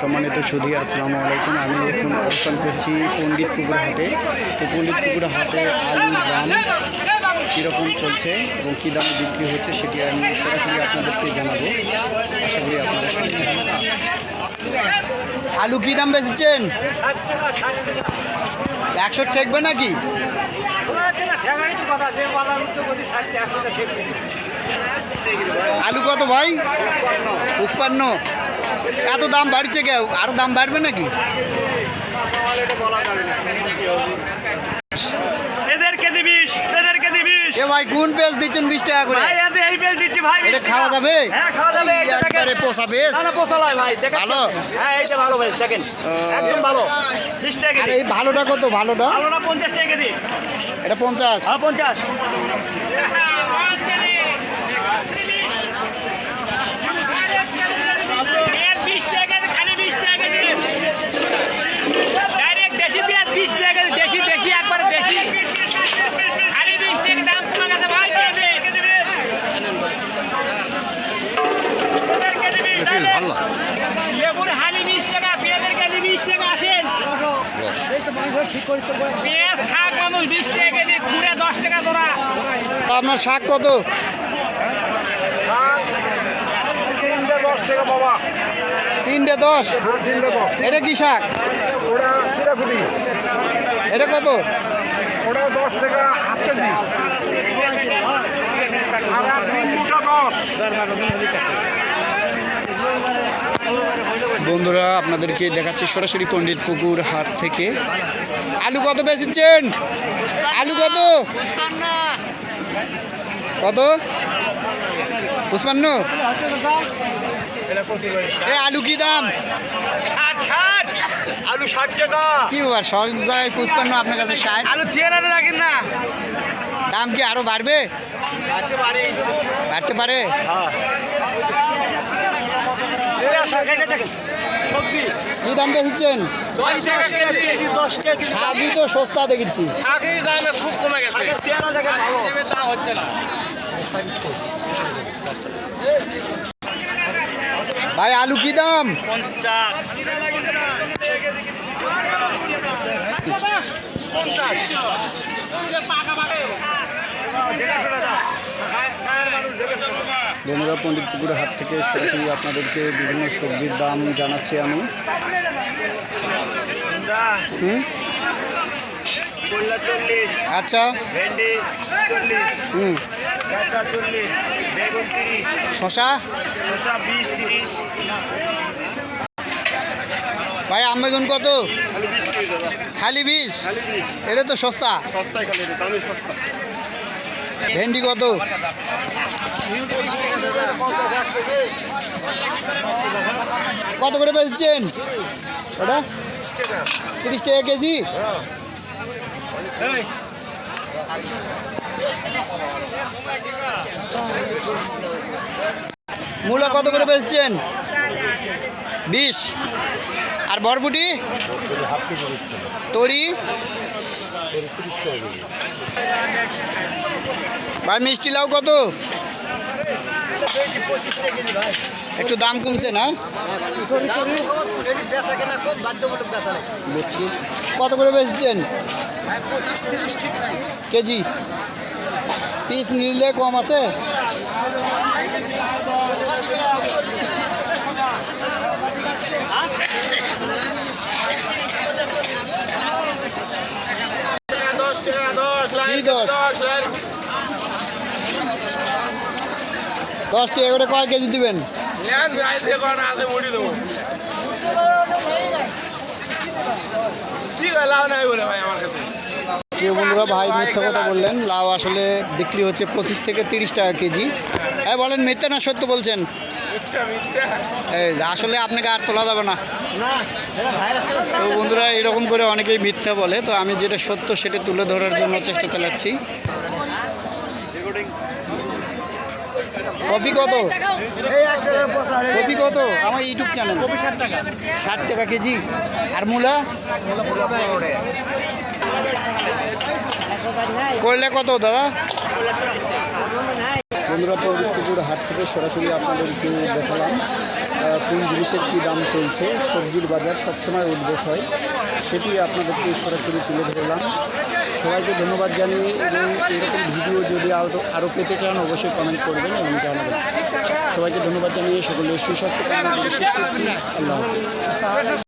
সম্মানিত সুধী, আসসালামু আলাইকুম। আমি এখন অবস্থান করছি পণ্ডিত পুকুর হাটে। তো পণ্ডিত পুকুর হাটে আলুর দাম কীরকম চলছে এবং কী দামে বিক্রি হচ্ছে সেটি আমি সরাসরি আপনাদেরকে জানাব। আশা করি আপনাদের সাথে আলু কী দাম বেচেছেন? একশো ঠেকবে নাকি? আলু কত ভাই? পুষ্পান্ন এত দাম বাড়ছে কে আরও দাম বাড়বে নাকি? এ ভাই দিচ্ছেন বিশ টাকা করে? খাওয়া যাবে? একদম ভালো। এই ভালোটা কত? ভালোটা? পঞ্চাশ টাকা এটা পঞ্চাশ। আপনার শাক কত তিনটে দশ টাকা বাবা তিনটে দশ তিনটে দশ। এটা কি শাক? এটা কত? ওটা দশ টাকা হাফ কেজি আর আর তিন মুঠা দশ। বন্ধুরা আপনাদেরকে দেখাচ্ছি সরাসরি পণ্ডিত পুকুর হাট থেকে। আলু কত বেচেছেন আলু কত? কত? পুষ্পান্ন এ আলু কি দাম? আলু ষাট টাকা। কি ব্যাপার সব জায়গায় পুষ্পান্ন আপনার কাছে ষাট? আলু চেয়ারে রাখেন না। দাম কি আরও বাড়বে? বাড়তে পারে। সবজি কি দাম শাকই তো সস্তা দেখেছি। আগের দামে খুব কমে গেছে। চেয়ারা দেখেন ভালো। দাম হচ্ছে না। ভাই আলু কি দাম? পঞ্চাশ। বন্ধুরা পণ্ডিত পুকুরের হাট থেকে সরাসরি আপনাদেরকে বিভিন্ন সবজির দাম জানাচ্ছি আমি। আচ্ছা। হুম। শশা? ভাই, আমেজন কত? খালি বিষ এটা তো সস্তা। সস্তায় খালি সস্তা। ভেন্ডি কত? কত করে বেচছেন? ওটা? তিরিশ টাকা কেজি? মূলা কত করে বেচছেন? বিশ। আর বরবুটি? তরি? ভাই মিষ্টি লাউ কত? একটু দাম কমছে না? বুঝছি। কত করে বেচছেন? কেজি? পিস নিলে কম আছে? দশ টাকা দশ কি দশ? দশ টাকা করে কয় কেজি দিবেন? কি বন্ধুরা ভাই মিথ্যা কথা বললেন। লাউ আসলে বিক্রি হচ্ছে পঁচিশ থেকে তিরিশ টাকা কেজি। হ্যাঁ বলেন মিথ্যা না সত্য বলছেন? আসলে আপনাকে আর তোলা যাবে না। তো বন্ধুরা এরকম করে অনেকেই মিথ্যা বলে। তো আমি যেটা সত্য সেটা তুলে ধরার জন্য চেষ্টা চালাচ্ছি। কপি কত? কপি কত? আমার ইউটিউব চ্যানেল ষাট টাকা। কেজি। আর মূলা? করলে কত দাদা? বন্ধুরা পবিত্রপুর হাট থেকে সরাসরি আপনাদেরকে দেখালাম কোন জিনিসের কী দাম চলছে। সবজির বাজার সবসময় উদ্বোস হয়। সেটি আপনাদেরকে সরাসরি তুলে ধরলাম। সবাইকে ধন্যবাদ জানিয়ে এবং এরকম ভিডিও যদি আরও আরও পেতে চান, অবশ্যই কমেন্ট করবেন এবং জানাবেন সবাইকে ধন্যবাদ জানিয়ে সকলের সুস্বাস্থ্য। আল্লাহ হাফিজ